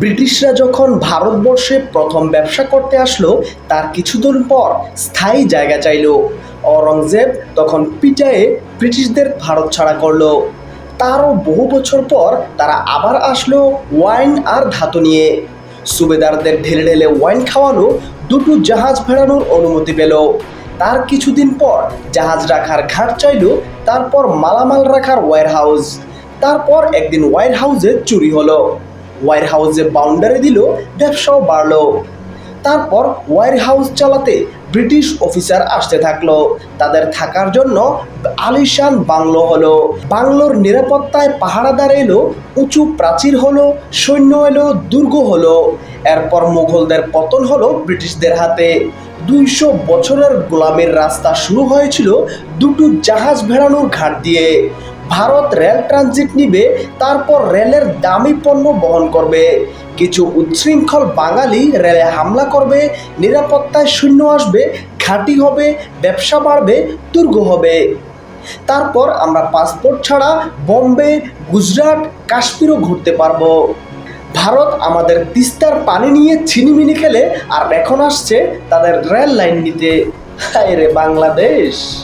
ব্রিটিশরা যখন ভারতবর্ষে প্রথম ব্যবসা করতে আসলো, তার কিছুদিন পর স্থায়ী জায়গা চাইলো। অরঙ্গজেব তখন পিটায়ে ব্রিটিশদের ভারত ছাড়া করল। তারও বহু বছর পর তারা আবার আসলো ওয়াইন আর ধাতু নিয়ে। সুবেদারদের ঢেলে ঢেলে ওয়াইন খাওয়ানো দুটো জাহাজ ভেড়ানোর অনুমতি পেল। তার কিছুদিন পর জাহাজ রাখার ঘাট চাইল, তারপর মালামাল রাখার ওয়ার হাউস তারপর একদিন ওয়ার হাউসে চুরি হলো। ওয়ার হাউসে বাউন্ডারি দিল, ব্যবসাও বাড়লো। তারপর ওয়ার হাউস চালাতে ব্রিটিশ অফিসার আসতে থাকল। তাদের থাকার জন্য আলিশান বাংলো হলো। বাংলোর নিরাপত্তায় পাহারাদার এলো উঁচু প্রাচীর হলো, সৈন্য এলো, দুর্গ হলো। এরপর মুঘলদের পতন হলো ব্রিটিশদের হাতে। দুইশো বছরের গোলামের রাস্তা শুরু হয়েছিল দুটো জাহাজ ভেড়ানোর ঘাট দিয়ে। ভারত রেল ট্রানজিট নিবে, তারপর রেলের দামি পণ্য বহন করবে। কিছু উচ্ছৃঙ্খল বাঙালি রেলে হামলা করবে, নিরাপত্তায় শূন্য আসবে, ঘাঁটি হবে, ব্যবসা বাড়বে, দুর্গ হবে। তারপর আমরা পাসপোর্ট ছাড়া বোম্বে, গুজরাট, কাশ্মীরও ঘুরতে পারব। ভারত আমাদের তিস্তার পানি নিয়ে ছিনিমিনি খেলে, আর এখন আসছে তাদের রেল লাইন নিতে। হায় রে বাংলাদেশ!